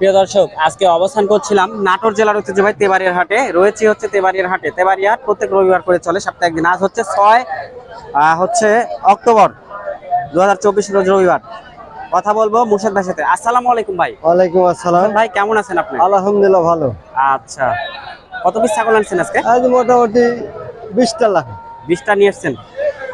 প্রিয় দর্শক আজকে অবস্থান করছিলাম নাটোর জেলার ঐতিহ্যবাহী তেবাড়িয়ার হাটে। রয়েছি হচ্ছে তেবাড়িয়ার হাটে। তেবাড়িয়া হাট প্রত্যেক রবিবার করে চলে সপ্তাহে একদিন আজ হচ্ছে ছয় হচ্ছে অক্টোবর দু হাজার চব্বিশ রোজ রবিবার। কথা বলব মুর্শেদ ভাইয়ের সাথে। আসসালামু আলাইকুম ভাই। ওয়ালাইকুম আসসালাম। ভাই কেমন আছেন আপনি? আলহামদুলিল্লাহ ভালো। আচ্ছা। কত পিস ছাগল আনছেন আজকে? আজ মোটামুটি বিশটা লাখ। বিশটা নিয়ে এসছেন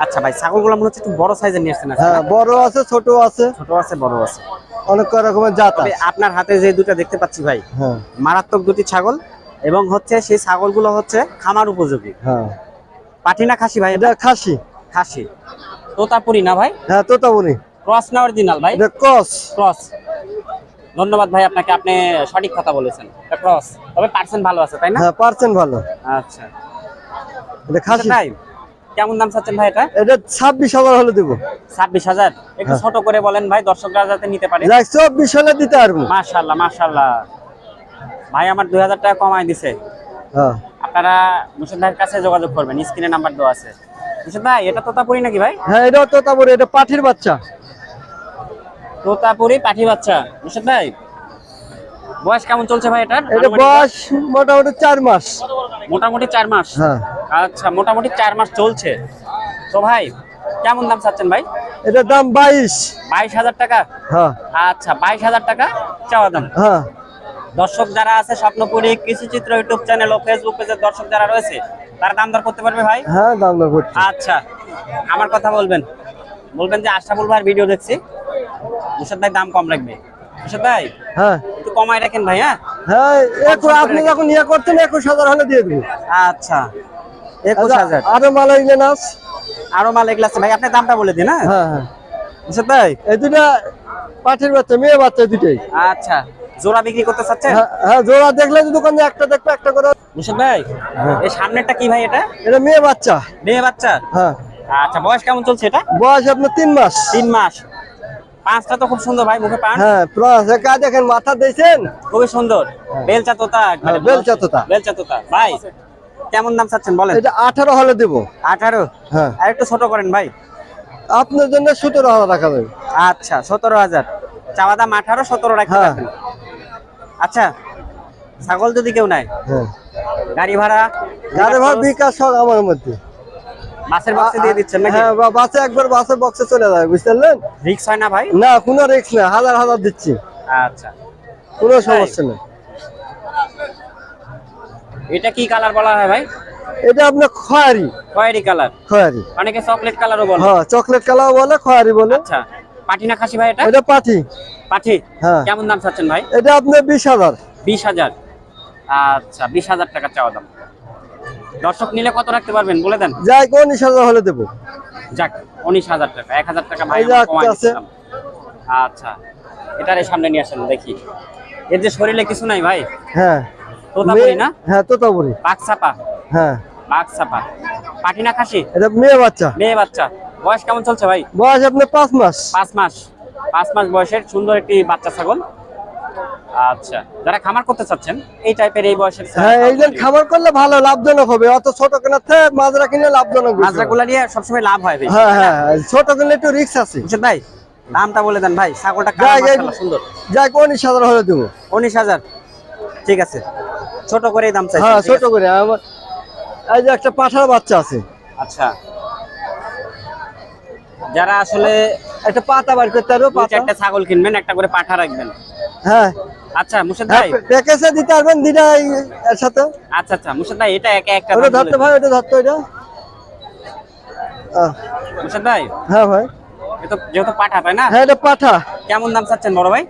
আচ্ছা ভাই ছাগলগুলো মনে হচ্ছে একটু বড় সাইজের নিয়ে এসছেন হ্যাঁ বড় আছে ছোট আছে। ছোট আছে বড় আছে। অনেক রকমের জাত আপনার হাতে যে দুটো দেখতে পাচ্ছি ভাই হ্যাঁ। মারাত্মক দুটি ছাগল এবং হচ্ছে সেই ছাগলগুলো হচ্ছে খামার উপযোগী। হ্যাঁ। পাঠি না খাসি ভাই? এটা খাসি। খাসি। তোতাপুরি না ভাই? হ্যাঁ তোতাবুনি ক্রস না অরিজিনাল ভাই? এটা ক্রস। ক্রস। ধন্যবাদ ভাই আপনাকে আপনি সঠিক কথা বলেছেন। এটা ক্রস। তবে পার্সেন্ট ভালো আছে তাই না? হ্যাঁ পার্সেন্ট ভালো। আচ্ছা। এটা খাসি। ভাই কেমন দাম চাচ্ছেন ভাই এটা? এটা ছাব্বিশ হাজার হলে দেবো। ছাব্বিশ হাজার? একটু হ্যাঁ। ছোট করে বলেন ভাই দর্শকরা যাতে নিতে পারে। চব্বিশ হলে দিতে পারব। মাশাল্লাহ মাশাল্লাহ ভাই আমার দুই হাজার টাকা কমাই দিছে। হ্যাঁ। আপনারা মুর্শিদ ভাইয়ের কাছে যোগাযোগ করবেন স্ক্রিনে নাম্বার দেওয়া আছে। মুর্শিদ ভাই এটা তোতাপুরি নাকি ভাই? হ্যাঁ তোতাবুনি এটা পাঠির বাচ্চা। তোতাপুরি পাঠি বাচ্চা। মুর্শিদ ভাই বয়স কেমন চলছে ভাই এটার? এটা বয়স মোটামুটি চার মাস। মোটামুটি চার মাস। হ্যাঁ। আচ্ছা মোটামুটি চার মাস চলছে। তো ভাই কেমন দাম চাচ্ছেন ভাই? এটার দাম বাইশ। বাইশ হাজার টাকা? হ্যাঁ। আচ্ছা বাইশ হাজার টাকা চাওয়া দাম? হ্যাঁ। দর্শক যারা আছে স্বপ্নপুরী কৃষিচিত্র ইউটিউব চ্যানেল ও ফেসবুক পেজের দর্শক যারা রয়েছে তারা দাম দর করতে পারবে ভাই? হ্যাঁ দাম দর করছি। আচ্ছা আমার কথা বলবেন। বলবেন যে আশরাফুল ভাইয়ের ভিডিও দেখছি। মুর্শিদ ভাই দাম কম রাখবে। মুর্শিদ ভাই হ্যাঁ। একটু কমাই রাখেন ভাই হ্যাঁ? হ্যাঁ আপনি যখন ইয়ে করছেন একুশ হাজার হলে দিয়ে দেবো। আচ্ছা। একুশ হাজার। আরও মাল এগুলো নাচ? আরও মাল এগুলো আছে। ভাই আপনি দামটা বলে দিন হ্যাঁ? হ্যাঁ হ্যাঁ। মুর্শিদ ভাই? এই দুটা পাঠির বাচ্চা মেয়ে বাচ্চা দুটাই আচ্ছা। জোড়া বিক্রি করতে চাচ্ছেন? হ্যাঁ জোড়া দেখলে যদি দোকানে একটা দেখবে একটা করে। মুর্শিদ ভাই। এই সামনেরটা কি ভাই এটা? এটা মেয়ে বাচ্চা। মেয়ে বাচ্চা? হ্যাঁ। আচ্ছা বয়স কেমন চলছে এটা? বয়স আপনার তিন মাস। তিন মাস। পাঁচটা তো খুব সুন্দর ভাই মুখে পান হ্যাঁ প্লাস একা দেখেন মাথা দিয়েছেন? খুবই সুন্দর। বেলচা তোতা বেলচা তোতা। বেলচা তোতা ভাই কেমন দাম চাচ্ছেন বলেন? এটা আঠারো হলে দেবো। আঠারো? হ্যাঁ। আর একটু ছোট করেন ভাই। আপনার জন্য সতেরো হাজার রাখা যাবে আচ্ছা সতেরো হাজার। চাওয়া দাম আঠারো সতেরো রাখতে হ্যাঁ। পারবেন। আচ্ছা ছাগল যদি কেউ নেয়? হ্যাঁ। গাড়ি ভাড়া? গাড়ি ভাড়া বিকাশ সব আমার মধ্যে। বাসের বক্সে দিয়ে দিচ্ছেন নাকি? হ্যাঁ বাসে একবার বাসে বক্সে চলে যাবে পারলেন রিক্স হয় না ভাই? না কোনো রিক্স নেই। হাজার হাজার দিচ্ছি। আচ্ছা। কোনো সমস্যা নেই। এটা কি কালার বলা হয় ভাই? এটা আপনার খয়ারি। খয়েরি কালার। খয়ারি। অনেকে চকলেট কালারও বলে। হ্যাঁ চকলেট কালার বলে খয়ারি বলে। আচ্ছা পাটিনা খাসি ভাই এটা? এটা পাঠি পাঠি হ্যাঁ। কেমন দাম চাচ্ছেন ভাই? এটা আপনার বিশ হাজার। বিশ হাজার। আচ্ছা বিশ হাজার টাকা চাওয়া দাম। দর্শক নিলে কত রাখতে পারবেন বলে দেন? যাই উনিশ হাজার হলে দেবো। যাক উনিশ হাজার টাকা এক হাজার টাকা ভাই। আচ্ছা এটার সামনে নিয়ে আসেন দেখি। এর যে শরীরে কিছু নাই ভাই? হ্যাঁ। তোতাপুরি না? হ্যাঁ তোতাপুরি। হ্যাঁ। বাঘ চাপা পাটিনা খাসি? এটা মেয়ে বাচ্চা। মেয়ে বাচ্চা। বয়স কেমন চলছে ভাই? বয়স আপনার পাঁচ মাস। পাঁচ মাস। পাঁচ মাস বয়সের সুন্দর একটি বাচ্চা ছাগল। আচ্ছা যারা খামার করতে চাচ্ছেন এই টাইপের এই বয়সের হ্যাঁ যে করলে ভালো লাভজনক হবে। অত ছোট কেনার থেকে মাজরা কিনে লাভজনক হবে। নিয়ে সবসময় লাভ হয় হ্যাঁ হ্যাঁ ছোট কিনলে একটু রিক্স আছে। ভাই? দামটা বলে দেন ভাই। ছাগলটা সুন্দর। যাই উনিশ হাজার হলে দেবো। উনিশ হাজার। ঠিক আছে। ছোট করে দাম চাই হ্যাঁ ছোট করে। আমার এই যে একটা পাঠার বাচ্চা আছে। আচ্ছা। যারা আসলে একটা পাতা বার করতে পারবে পাতা চারটা ছাগল কিনবেন একটা করে পাঠা রাখবেন। হ্যাঁ। আচ্ছা মুর্শিদ হ্যাঁ ভাই। প্যাকেজে দিতে পারবেন দিটা এর সাথে আচ্ছা আচ্ছা মুর্শিদ ভাই এটা একা একটা ওটা ধরতে ভাই ওটা ধরতে আহ, মুর্শিদ ভাই হ্যাঁ ভাই। এ তো যেহেতু পাঠা তাই না? হ্যাঁ এটা পাঠা। কেমন দাম চাচ্ছেন বড় ভাই?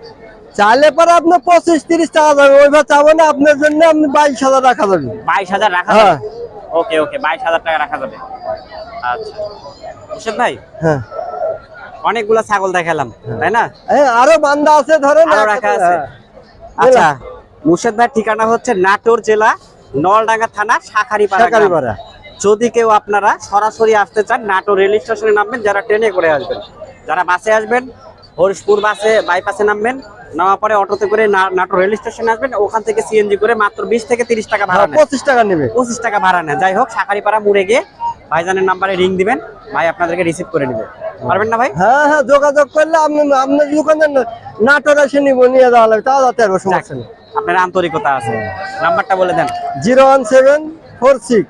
চাইলে পরে আপনার পঁচিশ তিরিশ টাকা যাবে। ওইভাবে চাবো না আপনার জন্য আপনি বাইশ হাজার রাখা যাবে। বাইশ হাজার রাখা হ্যাঁ। ওকে ওকে বাইশ হাজার টাকা রাখা যাবে। আচ্ছা। ভাই হ্যাঁ। অনেকগুলা ছাগল দেখালাম তাই না? হ্যাঁ, আরও বান্দা আছে ধরেন আরও রাখা আছে। হ্যাঁ। আচ্ছা মুর্শিদ ভাই ঠিকানা হচ্ছে নাটোর জেলা নলডাঙ্গা থানা শাখারিপাড়া। যদি কেউ আপনারা সরাসরি আসতে চান নাটোর রেল স্টেশনে নামবেন যারা ট্রেনে করে আসবেন। যারা বাসে আসবেন হরিশপুর বাসে বাইপাসে নামবেন নামার পরে অটোতে করে নাটোর রেল স্টেশনে আসবেন ওখান থেকে সিএনজি করে মাত্র বিশ থেকে তিরিশ টাকা ভাড়া হ্যাঁ, পঁচিশ টাকা নেবে। পঁচিশ টাকা ভাড়া নেয় যাই হোক শাখারিপাড়া মুড়ে গিয়ে ভাইজানের নাম্বারে রিং দিবেন ভাই আপনাদেরকে রিসিভ করে নেবে। পারবেন না ভাই? হ্যাঁ হ্যাঁ যোগাযোগ করলে আপনি আপনার দোকানে নাটোর এসে নিবো নিয়ে যাওয়া লাগবে তাও যাতে পারব সমস্যা নেই। আপনার আন্তরিকতা আছে। নাম্বারটা বলে দেন। Zero one seven four six.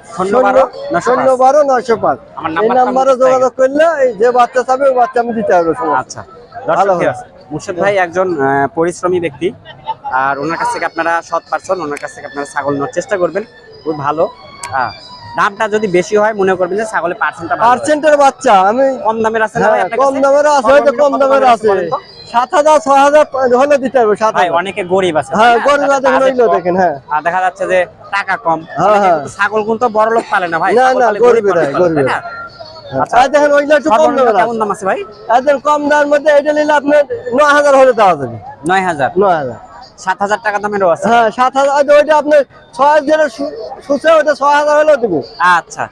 শূন্য বারো নয়শো পাঁচ। এই নাম্বারে যোগাযোগ করলে যে বাচ্চা চাবে ওই বাচ্চা আমি দিতে পারব আচ্ছা। ভালো হবে। মুর্শিদ ভাই একজন পরিশ্রমী ব্যক্তি। আর ওনার কাছ থেকে আপনারা সৎ পারসন ওনার কাছ থেকে আপনারা ছাগল নেওয়ার চেষ্টা করবেন। খুব ভালো। হ্যাঁ দামটা যদি বেশি হয় মনে করবেন যে ছাগলের পার্সেন্টটা পার্সেন্টের বাচ্চা আমি কম দামের আছে না হ্যাঁ কম দামের আছে হয়তো কম দামের আছে? সাত হাজার ছয় হাজার হলে দিতে পারব সাত হাজার। অনেকে গরিব আছে। হ্যাঁ? গরিব ওইগুলো কম। দেখেন হ্যাঁ। আর দেখা যাচ্ছে যে টাকা কম। হ্যাঁ, হ্যাঁ। ছাগল কিন্তু বড় লোক পালে না ভাই। না, না, পালে গরিবেরা, দেখেন ওইগুলো একটু কম সর্বনিম্ন কেমন দাম আছে ভাই? একদম কম দামের মধ্যে এটা নিলে আপনার নয় হাজার হলে দেওয়া যাবে। নয় হাজার? নয় হাজার। সাত হাজার টাকা দামেরও আছে। হ্যাঁ সাত হাজার ওইটা- ওইটা আপনার ছয় হাজার সুসে ওইটা ছয় হাজার হলেও দেবো। আচ্ছা।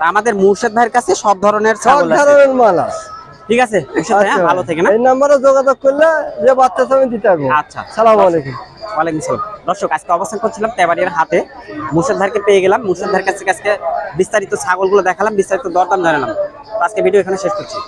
আমাদের মুর্শেদ ভাইয়ের কাছে সব ধরনের সব ধরনের মাল আছে। ঠিক আছে হ্যাঁ, ভালো থেকে না এই নাম্বারে যোগাযোগ করলে যে বাচ্চা আমি দিতে পারব। আচ্ছা। সালাম আলাইকুম। ওয়ালাইকুম সালাম দর্শক, আজকে অবস্থান করছিলাম তেবাড়িয়ার হাতে। মুর্শেদ ভাইকে পেয়ে গেলাম। মুর্শেদ ভাইয়ের কাছে আজকে বিস্তারিত ছাগলগুলো দেখালাম, বিস্তারিত দরদাম জানালাম। আজকে ভিডিও এখানে শেষ করছি।